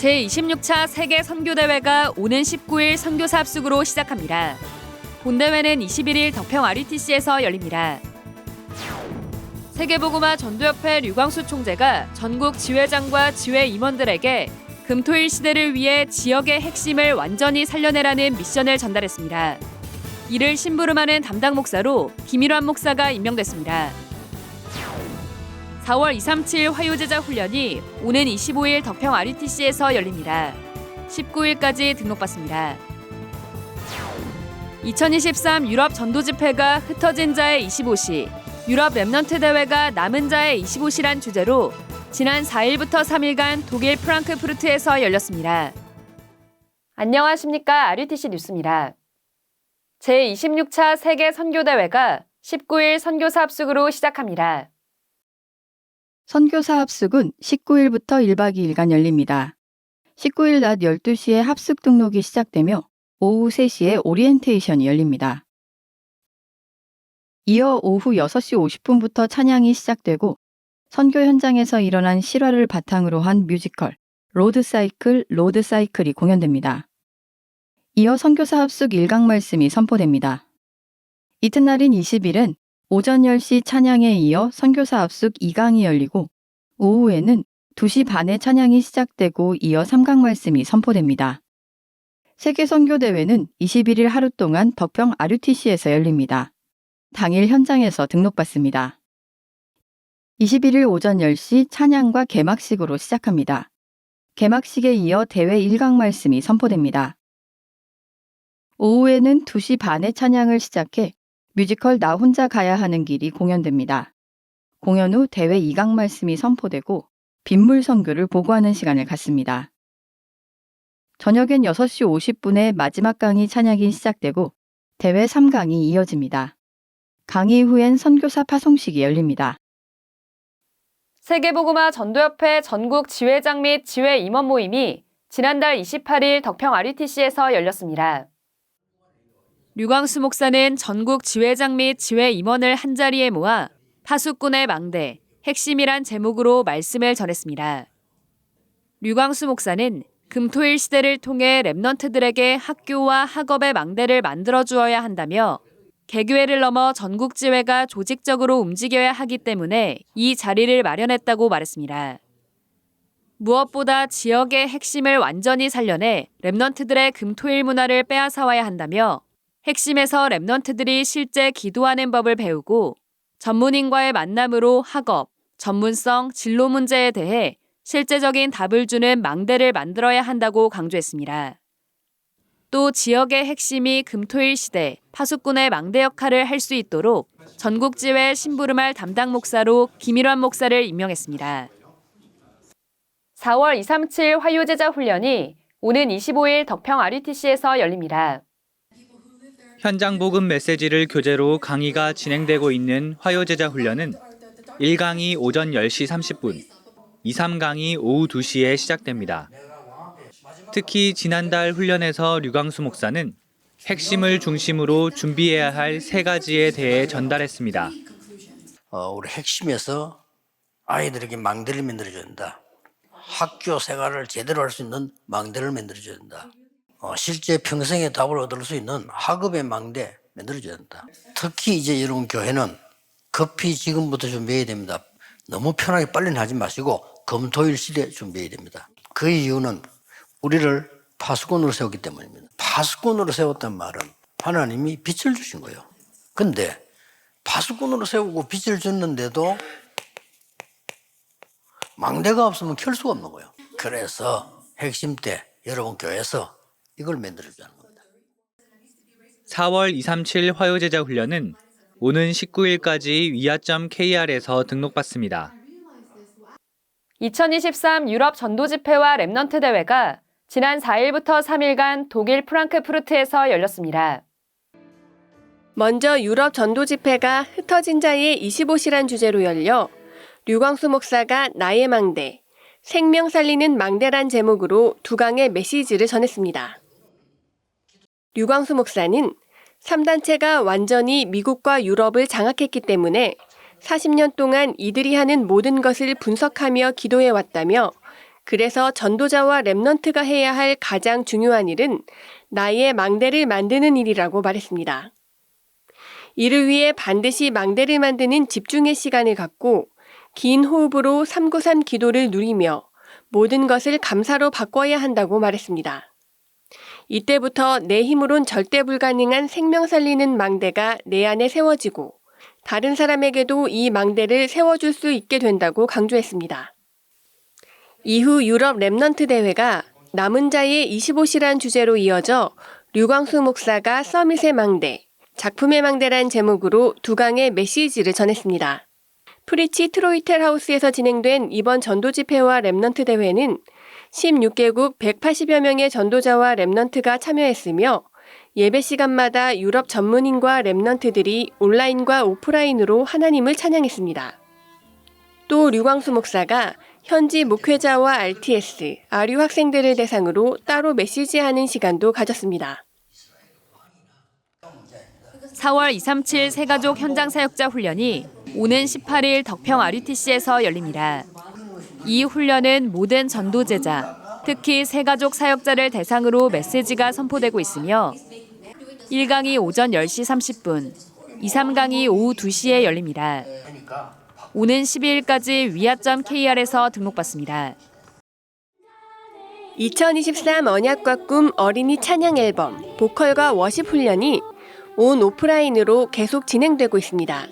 제26차 세계 선교대회가 오는 19일 선교사 합숙으로 시작합니다. 본대회는 21일 덕평 RUTC에서 열립니다. 세계보고마 전도협회 류광수 총재가 전국 지회장과 지회 임원들에게 금토일 시대를 위해 지역의 핵심을 완전히 살려내라는 미션을 전달했습니다. 이를 심부름하는 담당 목사로 김일환 목사가 임명됐습니다. 4월 237 화요제자 훈련이 오는 25일 덕평 RUTC에서 열립니다. 19일까지 등록받습니다. 2023 유럽 전도 집회가 흩어진 자의 25시, 유럽 랩넌트 대회가 남은 자의 25시란 주제로 지난 4일부터 3일간 독일 프랑크푸르트에서 열렸습니다. 안녕하십니까. RUTC 뉴스입니다. 제26차 세계 선교대회가 19일 선교사 합숙으로 시작합니다. 선교사 합숙은 19일부터 1박 2일간 열립니다. 19일 낮 12시에 합숙 등록이 시작되며 오후 3시에 오리엔테이션이 열립니다. 이어 오후 6시 50분부터 찬양이 시작되고 선교 현장에서 일어난 실화를 바탕으로 한 뮤지컬 로드 사이클 로드 사이클이 공연됩니다. 이어 선교사 합숙 1강 말씀이 선포됩니다. 이튿날인 20일은 오전 10시 찬양에 이어 선교사 합숙 2강이 열리고 오후에는 2시 반에 찬양이 시작되고 이어 3강 말씀이 선포됩니다. 세계 선교대회는 21일 하루 동안 덕평 RUTC에서 열립니다. 당일 현장에서 등록받습니다. 21일 오전 10시 찬양과 개막식으로 시작합니다. 개막식에 이어 대회 1강 말씀이 선포됩니다. 오후에는 2시 반에 찬양을 시작해 뮤지컬 나 혼자 가야 하는 길이 공연됩니다. 공연 후 대회 2강 말씀이 선포되고 빗물 선교를 보고하는 시간을 갖습니다. 저녁엔 6시 50분에 마지막 강의 찬양이 시작되고 대회 3강이 이어집니다. 강의 후엔 선교사 파송식이 열립니다. 세계보고마 전도협회 전국 지회장 및 지회 임원 모임이 지난달 28일 덕평 RUTC에서 열렸습니다. 류광수 목사는 전국 지회장 및 지회 임원을 한자리에 모아 파수꾼의 망대, 핵심이란 제목으로 말씀을 전했습니다. 류광수 목사는 금토일 시대를 통해 랩넌트들에게 학교와 학업의 망대를 만들어 주어야 한다며 개교회를 넘어 전국 지회가 조직적으로 움직여야 하기 때문에 이 자리를 마련했다고 말했습니다. 무엇보다 지역의 핵심을 완전히 살려내 랩넌트들의 금토일 문화를 빼앗아와야 한다며 핵심에서 랩넌트들이 실제 기도하는 법을 배우고 전문인과의 만남으로 학업, 전문성, 진로 문제에 대해 실제적인 답을 주는 망대를 만들어야 한다고 강조했습니다. 또 지역의 핵심이 금토일 시대 파수꾼의 망대 역할을 할 수 있도록 전국지회 심부름할 담당 목사로 김일환 목사를 임명했습니다. 4월 237 화요제자 훈련이 오는 25일 덕평 RUTC에서 열립니다. 현장 복음 메시지를 교재로 강의가 진행되고 있는 화요제자 훈련은 1강이 오전 10시 30분, 2, 3강이 오후 2시에 시작됩니다. 특히 지난달 훈련에서 류광수 목사는 핵심을 중심으로 준비해야 할 세 가지에 대해 전달했습니다. 어, 우리 핵심에서 아이들에게 망대를 만들어줘야 된다. 학교 생활을 제대로 할 수 있는 망대를 만들어줘야 된다. 어, 실제 평생의 답을 얻을 수 있는 학업의 망대 만들어줘야 된다. 특히 이제 여러분 교회는 급히 지금부터 준비해야 됩니다. 너무 편하게 빨리는 하지 마시고 금토일 시대 준비해야 됩니다. 그 이유는 우리를 파수꾼으로 세웠기 때문입니다. 파수꾼으로 세웠단 말은 하나님이 빛을 주신 거예요. 근데 파수꾼으로 세우고 빛을 줬는데도 망대가 없으면 켤 수가 없는 거예요. 그래서 핵심 때 여러분 교회에서 이걸 만들어주는 겁니다. 4월 237 화요제자 훈련은 오는 19일까지 위아.kr에서 등록받습니다. 2023 유럽 전도 집회와 랩넌트 대회가 지난 4일부터 3일간 독일 프랑크푸르트에서 열렸습니다. 먼저 유럽 전도 집회가 흩어진 자의 25시란 주제로 열려 류광수 목사가 나의 망대, 생명 살리는 망대란 제목으로 두 강의 메시지를 전했습니다. 류광수 목사는 3단체가 완전히 미국과 유럽을 장악했기 때문에 40년 동안 이들이 하는 모든 것을 분석하며 기도해 왔다며 그래서 전도자와 랩넌트가 해야 할 가장 중요한 일은 나의 망대를 만드는 일이라고 말했습니다. 이를 위해 반드시 망대를 만드는 집중의 시간을 갖고 긴 호흡으로 393 기도를 누리며 모든 것을 감사로 바꿔야 한다고 말했습니다. 이때부터 내 힘으론 절대 불가능한 생명 살리는 망대가 내 안에 세워지고 다른 사람에게도 이 망대를 세워줄 수 있게 된다고 강조했습니다. 이후 유럽 랩넌트 대회가 남은 자의 25시란 주제로 이어져 류광수 목사가 서밋의 망대, 작품의 망대란 제목으로 두 강의 메시지를 전했습니다. 프리치 트로이텔 하우스에서 진행된 이번 전도 집회와 랩넌트 대회는 16개국 180여 명의 전도자와 랩넌트가 참여했으며 예배 시간마다 유럽 전문인과 랩넌트들이 온라인과 오프라인으로 하나님을 찬양했습니다. 또 류광수 목사가 현지 목회자와 RTS, 아류 학생들을 대상으로 따로 메시지하는 시간도 가졌습니다. 4월 237 세가족 현장 사역자 훈련이 오는 18일 덕평 RUTC에서 열립니다. 이 훈련은 모든 전도제자, 특히 세가족 사역자를 대상으로 메시지가 선포되고 있으며 1강이 오전 10시 30분, 2, 3강이 오후 2시에 열립니다. 오는 12일까지 위아.kr에서 등록받습니다. 2023 언약과 꿈 어린이 찬양 앨범 보컬과 워십 훈련이 온 오프라인으로 계속 진행되고 있습니다.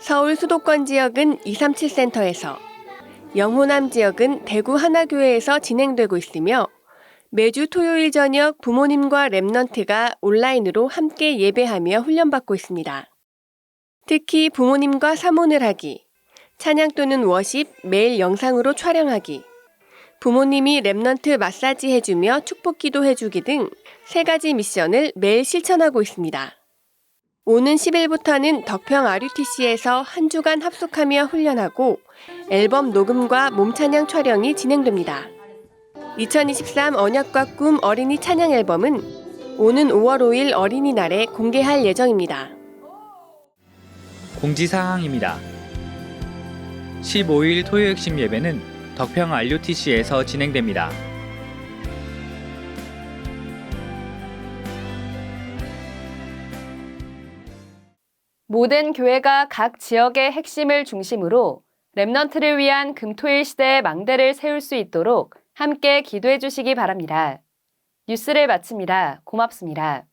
서울 수도권 지역은 237 센터에서, 영호남 지역은 대구 하나교회에서 진행되고 있으며 매주 토요일 저녁 부모님과 랩넌트가 온라인으로 함께 예배하며 훈련받고 있습니다. 특히 부모님과 사모를 하기, 찬양 또는 워십 매일 영상으로 촬영하기, 부모님이 랩넌트 마사지 해주며 축복 기도 해주기 등 세 가지 미션을 매일 실천하고 있습니다. 오는 10일부터는 덕평 RUTC에서 한 주간 합숙하며 훈련하고 앨범 녹음과 몸찬양 촬영이 진행됩니다. 2023 언약과 꿈 어린이 찬양 앨범은 오는 5월 5일 어린이날에 공개할 예정입니다. 공지사항입니다. 15일 토요 핵심 예배는 덕평 RUTC에서 진행됩니다. 모든 교회가 각 지역의 핵심을 중심으로 랩넌트를 위한 금토일 시대의 망대를 세울 수 있도록 함께 기도해 주시기 바랍니다. 뉴스를 마칩니다. 고맙습니다.